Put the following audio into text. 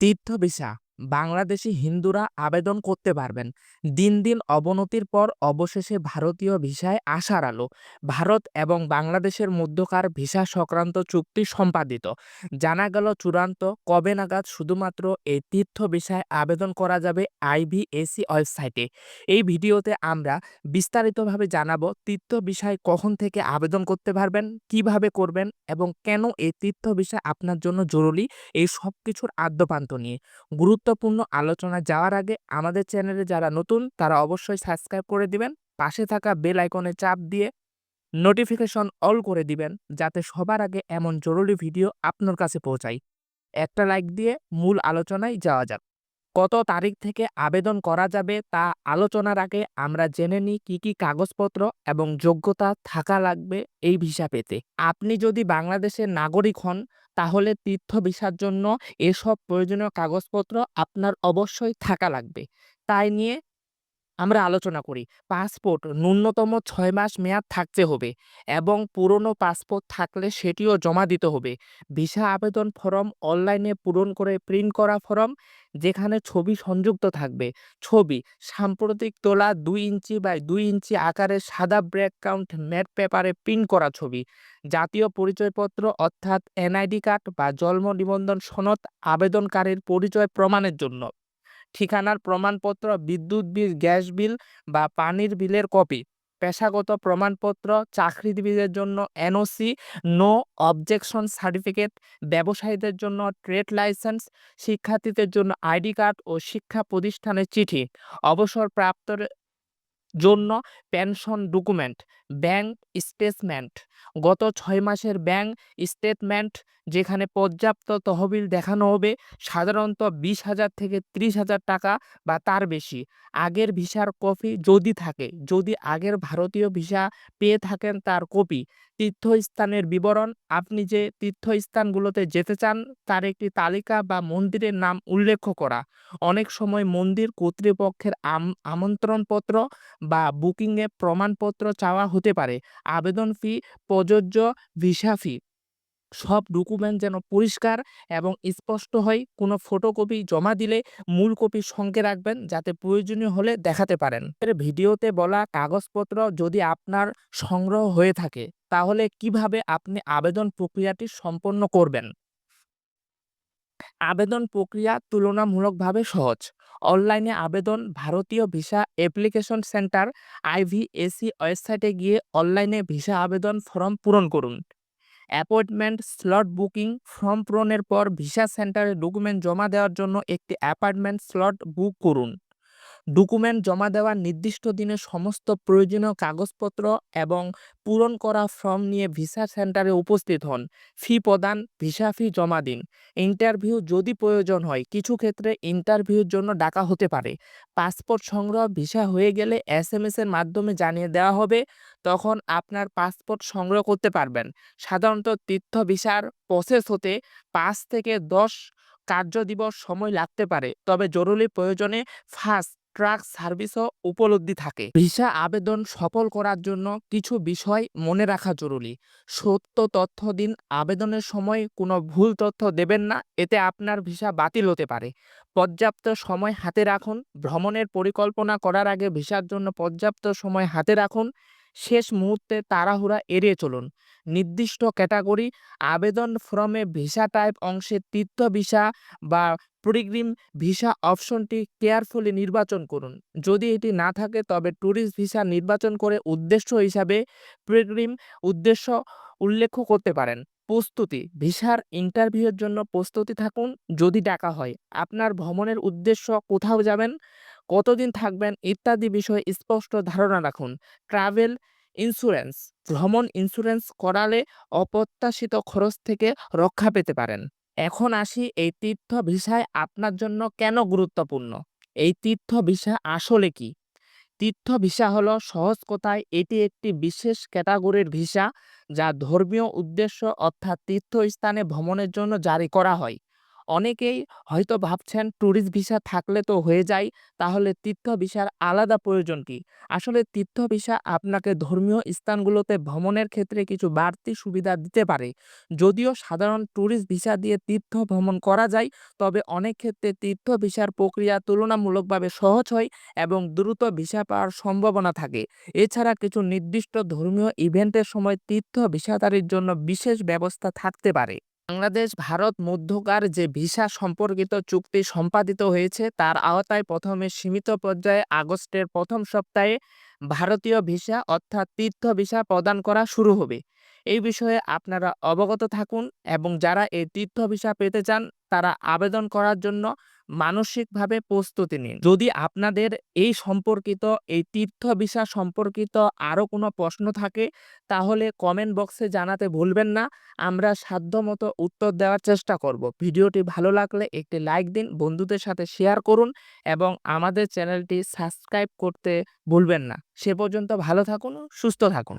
তীর্থ visa. Bangladeshi হিন্দুরা আবেদন করতে পারবেন। দিন দিন অবনতির পর অবশেষে ভারতীয় ভিসায় আসার আলো। ভারত এবং বাংলাদেশের মধ্যকার ভিসা সংক্রান্ত চুক্তি সম্পাদিত। জানা গেল চূড়ান্ত কবে নাগাদ শুধুমাত্র এই তীর্থ ভিসায় আবেদন করা যাবে আইভিএসি ওয়েবসাইটে। এই ভিডিওতে আমরা বিস্তারিতভাবে জানাব তীর্থ বিষয় কখন থেকে আবেদন করতে পারবেন, কীভাবে করবেন এবং কেন এই তীর্থ বিষয় আপনার জন্য জরুরি, এই সব কিছুর আদ্যপান্ত নিয়ে। গুরুত্বপূর্ণ আলোচনায় যাওয়ার আগে আমাদের চ্যানেলে যারা নতুন, তারা অবশ্যই সাবস্ক্রাইব করে দিবেন। পাশে থাকা বেল আইকনে চাপ দিয়ে নোটিফিকেশন অল করে দিবেন, যাতে সবার আগে এমন জরুরি ভিডিও আপনার কাছে পৌঁছায়। একটা লাইক দিয়ে মূল আলোচনায় যাওয়া যাক। কত তারিখ থেকে আবেদন করা যাবে তা আলোচনার আগে আমরা জেনে নিই কী কী কাগজপত্র এবং যোগ্যতা থাকা লাগবে এই ভিসা পেতে। আপনি যদি বাংলাদেশের নাগরিক হন তাহলে তীর্থ ভিসার জন্য এসব প্রয়োজনীয় কাগজপত্র আপনার অবশ্যই থাকা লাগবে। তাই নিয়ে আমরা আলোচনা করি। পাসপোর্ট ন্যূনতম ছয় মাস মেয়াদ থাকতে হবে এবং পুরনো পাসপোর্ট থাকলে সেটিও জমা দিতে হবে। ভিসা আবেদন ফর্ম অনলাইনে পূরণ করে প্রিন্ট করা ফর্ম, যেখানে ছবি সংযুক্ত থাকবে। ছবি, সাম্প্রতিক তোলা দুই ইঞ্চি বাই দুই ইঞ্চি আকারের সাদা ব্যাকগ্রাউন্ড ম্যাট পেপারে প্রিন্ট করা ছবি। জাতীয় পরিচয়পত্র অর্থাৎ এনআইডি কার্ড বা জন্ম নিবন্ধন সনদ আবেদনকারীর পরিচয় প্রমাণের জন্য। ঠিকানার প্রমাণপত্র, বিদ্যুৎ বিল, গ্যাস বিল বা পানির বিলের কপি। পেশাগত প্রমাণপত্র চাকরিজীবীদের জন্য এনওসি নো অবজেকশন সার্টিফিকেট ব্যবসায়ীদের জন্য ট্রেড লাইসেন্স শিক্ষার্থীদের জন্য আইডি কার্ড ও শিক্ষা প্রতিষ্ঠানের চিঠি, অবসরপ্রাপ্তর জন্য পেনশন ডকুমেন্ট ব্যাংক স্টেটমেন্ট গত ছয় মাসের ব্যাংক স্টেটমেন্ট যেখানে পর্যাপ্ত তহবিল দেখানো হবে, সাধারণত বিশ হাজার থেকে ত্রিশ হাজার টাকা বা তার বেশি। আগের ভিসার কপি যদি থাকে, যদি আগের ভারতীয় ভিসা পেয়ে থাকেন তার কপি, তীর্থস্থানের বিবরণ, আপনি যে তীর্থস্থানগুলোতে যেতে চান তার একটি তালিকা বা মন্দিরের নাম উল্লেখ করা। অনেক সময় মন্দির কর্তৃপক্ষের আম- আমন্ত্রণপত্র বা বুকিংয়ে প্রমাণপত্র চাওয়া হতে পারে। আবেদন ফি, প্রযোজ্য ভিসা ফি। সব ডকুমেন্ট যেন পরিষ্কার এবং স্পষ্ট হয়, কোনো ফটোকপি জমা দিলে মূল কপি সঙ্গে রাখবেন যাতে প্রয়োজনীয় হলে দেখাতে পারেন। এর ভিডিওতে বলা কাগজপত্র যদি আপনার সংগ্রহ হয়ে থাকে, তাহলে কীভাবে আপনি আবেদন প্রক্রিয়াটি সম্পন্ন করবেন? আবেদন প্রক্রিয়া তুলনামূলকভাবে সহজ। অনলাইনে আবেদন, ভারতীয় ভিসা অ্যাপ্লিকেশন সেন্টার আইভিএসি ওয়েবসাইটে গিয়ে অনলাইনে ভিসা আবেদন ফর্ম পূরণ করুন। অ্যাপয়েন্টমেন্ট স্লট বুকিং, ফর্ম পূরণের পর ভিসা সেন্টারে ডকুমেন্ট জমা দেওয়ার জন্য একটি অ্যাপয়েন্টমেন্ট স্লট বুক করুন। ডকুমেন্ট জমা দেওয়ার নির্দিষ্ট দিনে সমস্ত প্রয়োজনীয় কাগজপত্র এবং পূরণ করা ফর্ম নিয়ে ভিসা সেন্টারে উপস্থিত হন। ফি প্রদান, ভিসা ফি জমা দিন। ইন্টারভিউ যদি প্রয়োজন হয়, কিছু ক্ষেত্রে ইন্টারভিউর জন্য ডাকা হতে পারে। পাসপোর্ট সংগ্রহ, ভিসা হয়ে গেলে এস এম এর মাধ্যমে জানিয়ে দেওয়া হবে, তখন আপনার পাসপোর্ট সংগ্রহ করতে পারবেন। সাধারণত তীর্থ ভিসার প্রসেস হতে পাঁচ থেকে দশ কার্য দিবস সময় লাগতে পারে। তবে জরুরি প্রয়োজনে ফাস্ট ট্রাক সার্ভিসও উপলব্ধি থাকে। ভিসা আবেদন সফল করার জন্য কিছু বিষয় মনে রাখা জরুরি। সত্য তথ্য দিন, আবেদনের সময় কোনো ভুল তথ্য দেবেন না, এতে আপনার ভিসা বাতিল হতে পারে। পর্যাপ্ত সময় হাতে রাখুন, ভ্রমণের পরিকল্পনা করার আগে ভিসার জন্য পর্যাপ্ত সময় হাতে রাখুন শেষ মুহূর্তে তাড়াহুড়া এড়িয়ে চলুন। নির্দিষ্ট ক্যাটাগরি, আবেদন ফর্মে ভিসা টাইপ অংশে তীর্থ ভিসা বা প্রিগ্রিম ভিসা অপশনটি কেয়ারফুলি নির্বাচন করুন। যদি এটি না থাকে, তবে ট্যুরিস্ট ভিসা নির্বাচন করে উদ্দেশ্য হিসাবে প্রিগ্রিম উদ্দেশ্য উল্লেখ করতে পারেন। প্রস্তুতি, ভিসার ইন্টারভিউয়ের জন্য প্রস্তুতি থাকুন যদি ডাকা হয়। আপনার ভ্রমণের উদ্দেশ্য কোথাও যাবেন? কতদিন থাকবেন ইত্যাদি বিষয়ে স্পষ্ট ধারণা রাখুন। ট্রাভেল ইন্স্যুরেন্স, ভ্রমণ ইন্স্যুরেন্স করালে অপ্রত্যাশিত খরচ থেকে রক্ষা পেতে পারেন। এখন আসি এই তীর্থ ভিসায় আপনার জন্য কেন গুরুত্বপূর্ণ? এই তীর্থ ভিসা আসলে কি? তীর্থ ভিসা হলো সহজ কথায় এটি একটি বিশেষ ক্যাটাগরির ভিসা যা ধর্মীয় উদ্দেশ্য অর্থাৎ তীর্থস্থানে ভ্রমণের জন্য জারি করা হয়। অনেকেই হয়তো ভাবছেন ট্যুরিস্ট ভিসা থাকলে তো হয়ে যায়, তাহলে তীর্থ ভিসার আলাদা প্রয়োজন কি? আসলে তীর্থ ভিসা আপনাকে ধর্মীয় স্থানগুলোতে ভ্রমণের ক্ষেত্রে কিছু বাড়তি সুবিধা দিতে পারে। যদিও সাধারণ ট্যুরিস্ট ভিসা দিয়ে তীর্থ ভ্রমণ করা যায়, তবে অনেক ক্ষেত্রে তীর্থ ভিসার প্রক্রিয়া তুলনামূলকভাবে সহজ হয় এবং দ্রুত ভিসা পাওয়ার সম্ভাবনা থাকে। এছাড়া কিছু নির্দিষ্ট ধর্মীয় ইভেন্টের সময় তীর্থ ভিসাধারীর জন্য বিশেষ ব্যবস্থা থাকতে পারে। বাংলাদেশ, ভারত মধ্যকার যে ভিসা সম্পর্কিত চুক্তি সম্পাদিত হয়েছে, তার আওতায় প্রথমে সীমিত পর্যায়ে আগস্টের প্রথম সপ্তাহে ভারতীয় ভিসা অর্থাৎ তীর্থ ভিসা প্রদান করা শুরু হবে। এই বিষয়ে আপনারা অবগত থাকুন এবং যারা এই তীর্থ ভিসা পেতে চান, তারা আবেদন করার জন্য মানসিকভাবে প্রস্তুতি নিন। যদি আপনাদের এই সম্পর্কিত এই তীর্থ ভিসা সম্পর্কিত আরও কোনো প্রশ্ন থাকে তাহলে কমেন্ট বক্সে জানাতে ভুলবেন না। আমরা সাধ্যমতো উত্তর দেওয়ার চেষ্টা করব। ভিডিওটি ভালো লাগলে একটি লাইক দিন, বন্ধুদের সাথে শেয়ার করুন এবং আমাদের চ্যানেলটি সাবস্ক্রাইব করতে ভুলবেন না। সে পর্যন্ত ভালো থাকুন, সুস্থ থাকুন।